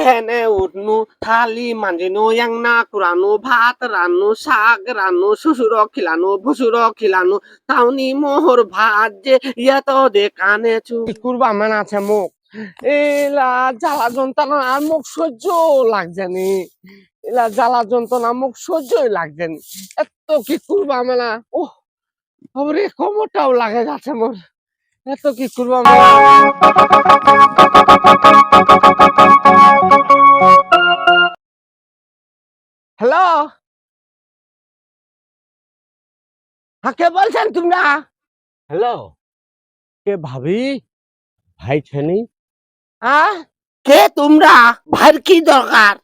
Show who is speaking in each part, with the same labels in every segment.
Speaker 1: ভেনে উঠনু থালি মাঞ্জিনু ইয়াংনা কুরানু ভাত রানু শাক রানু শ্বশুর খিলানু ভুসুর খিলানু তাউনি মোহর ভাত যে ইয়াত দে কানে চু কুরবা মান আছে মুখ এলা জ্বালা যন্ত্রণা আর মুখ সহ্য লাগছে নি এলা জ্বালা যন্ত্রণা মুখ সহ্যই লাগছে নি এত কি করবা মেলা ও ওরে কোমরটাও লাগে যাচ্ছে মোর এত কি করবা মেলা কে বলছেন তোমরা হ্যালো কে ভাবি ভাই ছেনি আহ কে তোমরা ভাইয়ের কি দরকার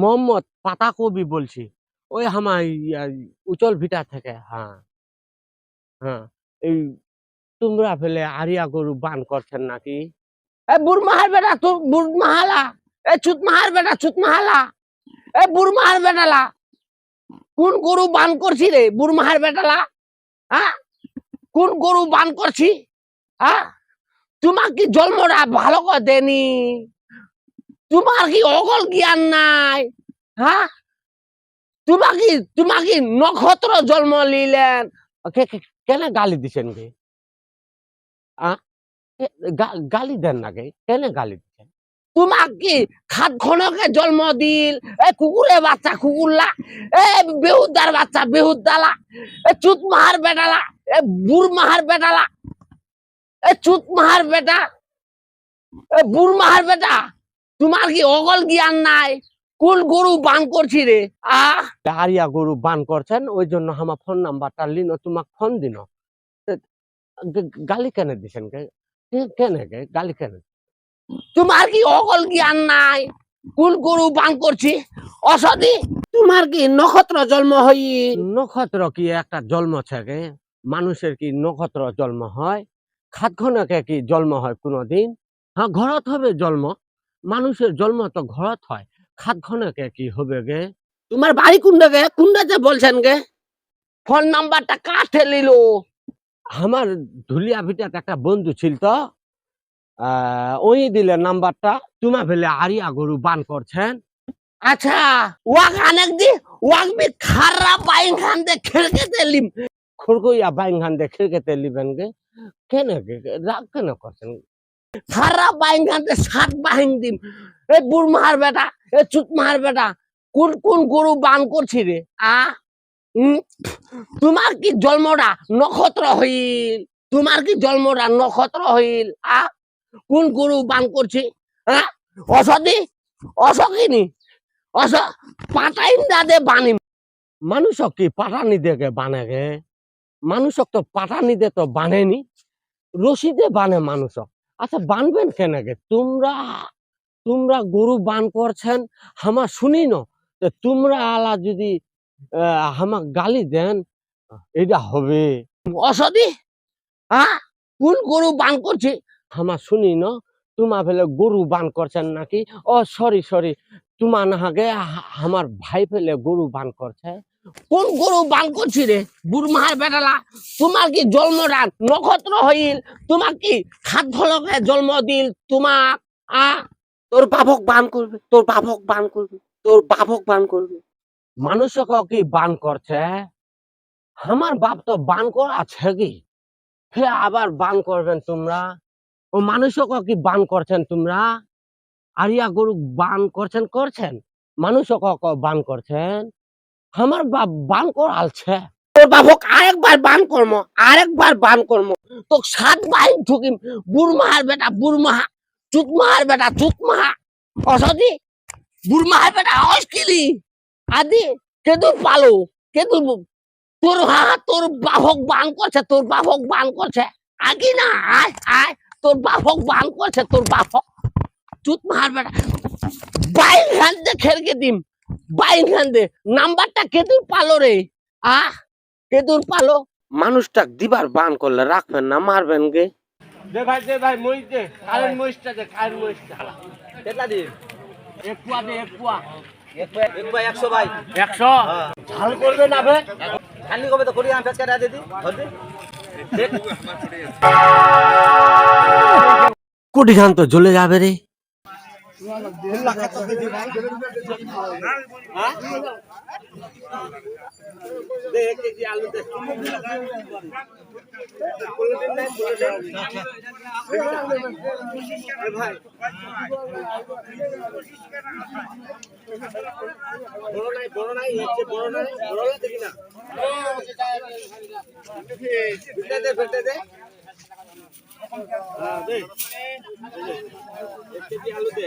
Speaker 1: মোহাম্মদ পাতা কবি বলছি ওই আমার উচল ভিটা থেকে হ্যাঁ হ্যাঁ এই তোমরা ফেলে আরিয়া গরু বান করছেন নাকি এ বুড়মাহার বেটা তো বুড়মাহালা এ চুতমাহার বেটা চুতমাহালা এ বুড়মাহার বেটালা কোন গরু বান করছি রে বুড়মাহার বেটালা? হ্যাঁ কোন গরু বান করছি? হ্যাঁ তোমার কি জন্মটা ভালো করে দেনি তোমার কি অকল জ্ঞান নাই? হ্যাঁ তোমার কি তোমার কি নক্ষত্র জন্ম নিলেন? কেন গালি দিছেন গা- গালি দেন না কে কেন গালি তোমার কি খাত খনকে জন্ম দিল। এ কুকুরের বাচ্চা, কুকুরলা। এ বেহুদার বাচ্চা, বেহুদালা। এ চুত মাহার বেটালা। এ বুড় মাহার বেটালা। এ চুত মাহার বেটা। এ বুড় মাহার বেটা। তোমার কি অকল জ্ঞান নাই? কোন গরু বান করছি রে? আহ গরু বান করছেন, ওই জন্য আমার ফোন নাম্বারটা লিন, তোমাক ফোন দিন। গালি কেন দিছেন কেন গালি কেন? তোমার কি অকল জ্ঞান নাই? কোন গরু বান করছি? অসদি তোমার কি নক্ষত্র জন্ম হই নক্ষত্র কি একটা জন্ম থাকে? মানুষের কি নক্ষত্র জন্ম হয়? খাতখনকে কি জন্ম হয় কোনোদিন? হ্যাঁ ঘরত হবে জন্ম। মানুষের জন্ম তো ঘরত হয়। খাতখনকে কি হবে গে? তোমার বাড়ি কোনটা গে? কোনটাতে বলছেন গে? ফোন নাম্বারটা কাঠে নিল আমার ধুলিয়া ভিটার একটা বন্ধু ছিল তো। ওই দিলে নাম্বারটা তোমা ফেলে আরিয়া গরু বান করছেন। আচ্ছা ওয়াক অনেক দি ওয়াক বি খারাপ বাইং খান দে খিড়কেতে লিম। খুরকুইয়া বাইং খান দে খিড়কেতে লিবেন গে। কেন? রাগ কেন করছেন? খারাপ বাইং খান দে সাত বাইং দিম। এ বুড় মার বেটা এ চুত মার বেটা কোন কোন গরু বান করছি রে? আ? উম, তোমার কি জন্মটা নক্ষত্র হইল? তোমার কি জন্মটা নক্ষত্র হইল? আ? কোন গরু বান করছি? হ্যাঁ? মানুষক কি মানুষক তো তো রশিদে বানে আচ্ছা বানবেন কেন গে? তোমরা তোমরা গরু বান করছেন, হামা শুনি ন? তোমরা আলা যদি হামা গালি দেন এটা হবে। অসদি হ্যাঁ? কোন গরু বান করছে? হামা শুনি ন তোমা ফেলে গরু বান করছেন নাকি ও সরি সরি তোমা না হাগে আমার ভাই ফেলে গরু বান করছে কোন গরু বান করছি রে বুড়মাহার বেটালা তোমার কি জন্মটা নক্ষত্র হইল তোমার কি খাত ফলকে জন্ম দিল তোমাক আ তোর বাবক বান করবে তোর বাবক বান করবে তোর বাবক বান করবে মানুষকে কি বান করছে আমার বাপ তো বান করা আছে কি ফে আবার বান করবেন তোমরা ও মানুষকে কি, বান করছেন তোমরা? আরিয়া গরু বান করছেন করছেন। মানুষকে ক- বান করছেন? আমার বাপ বান করালছে। তোর বাবক আরেকবার বান কর্ম, আরেকবার বান কর্ম। তো সাত বাইন ঠুকিম বুড়মাহার বেটা, বুড়মাহা চুতমাহার বেটা চুতমাহা অসদি, বুড়মাহার বেটা অস্কিলি আদি, কেদুর পালো, কেদুর তোর হা তোর বাহক বান করছে, তোর বাহক বান করছে। আগি না, আয় আয় তোর বাপ হোক বাং করছে তোর বাপ চুত মার বেটা। বাইন খান দে খেরকে দিম বাইন খান দে। নাম্বারটা কেতুর পালো রে। আহ কেতুর পালো। মানুষটা দিবার বান করলে রাখবেন না মারবেন গে। দে ভাই দে ভাই মই দে। কারণ মইষ্টা দে কারণ মইষ্টা
Speaker 2: কেটা দিন
Speaker 1: এক কুয়া দে এক
Speaker 2: কুয়া। এক কুয়া 100 ভাই। 100
Speaker 1: হ্যাঁ। ঝাল করবে না
Speaker 2: ভাই খালি কবে তো করি আমি ফেসকা দিদি
Speaker 1: কুটি খান তো জ্বলে যাবে রে।
Speaker 3: হ্যাঁ? বড় নাই বড় নাই চেয়ে বড় নাই বড় নাই দেখি না ফেটে দে ফেটে দে হ্যাঁ আলু দে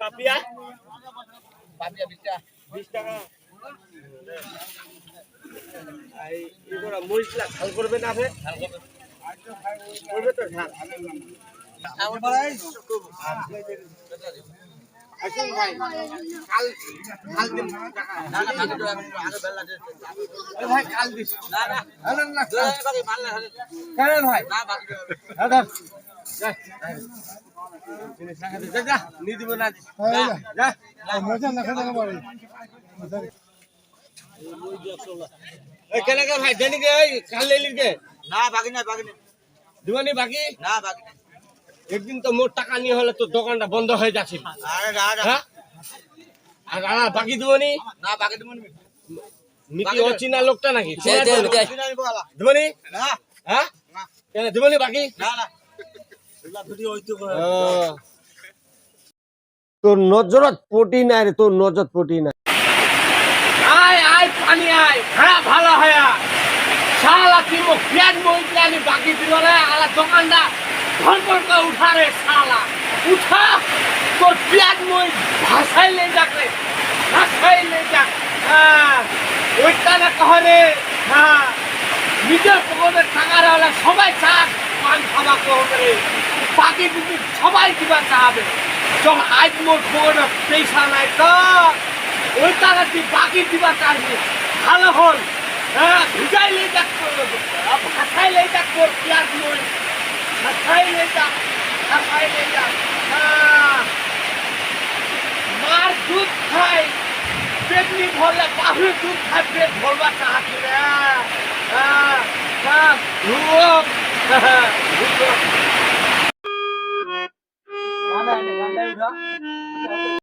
Speaker 3: পাপিয়া? পাপিয়া বিশটা বিশ টাকা। এই এগুলো মরিচলা ঝাল করবে না ফের করবে। তো ঝাল। আসুন ভাই। কাল কাল দিন। না না তো আমি বেলা ভাই কাল দিস না না। না না বাকি মাল না কেন ভাই? না বাকি হ্যাঁ দিবানি একদিন তো মোট টাকা নিয়ে হলে তো দোকানটা বন্ধ হয়ে যাচ্ছে হ্যাঁ বাকি দিবনি
Speaker 2: না বাকি তুমি
Speaker 3: মিটি অচিনা লোকটা নাকি দিবনি হ্যাঁ দিবনি বাকি
Speaker 2: না না
Speaker 3: তোর নজরত পটি নাই রে, তোর নজরত পটি নাই। আয় আয় পানি, আয়। খারাপ ভালো হয়া। শালা কি মো পেট মইলানি বাকি দিল রে? আলা দোকানদা ধর ধর করে উঠা রে শালা। উঠা। তোর পেট মই ভাষাই লে যাক রে। ভাষাই লে যাক। হ্যাঁ ওইটা না কহ রে। হ্যাঁ নিজের পকেটে টাকা হলে সবাই চা পান খাওয়া করবে বাকি কিন্তু সবাই দিবা চাবে। যখন আজ মোর পকেটে পয়সা নাই তো, ওই টাকা তুই বাকি দিবা চাইবি? ভালো হল। হ্যাঁ ভিজাই লে যাক ভাষাই লে যাক তোর পেঁয়াজ মই যাক ভাষাই লে যাক হ্যাঁ। মার দুধ খাই পেট নি ভরলে বাহুরে দুধ খাই, পেট ভরবা চাহাছি রে। হ্যাঁ হ্যাঁ রুক হ্যাঁ tá?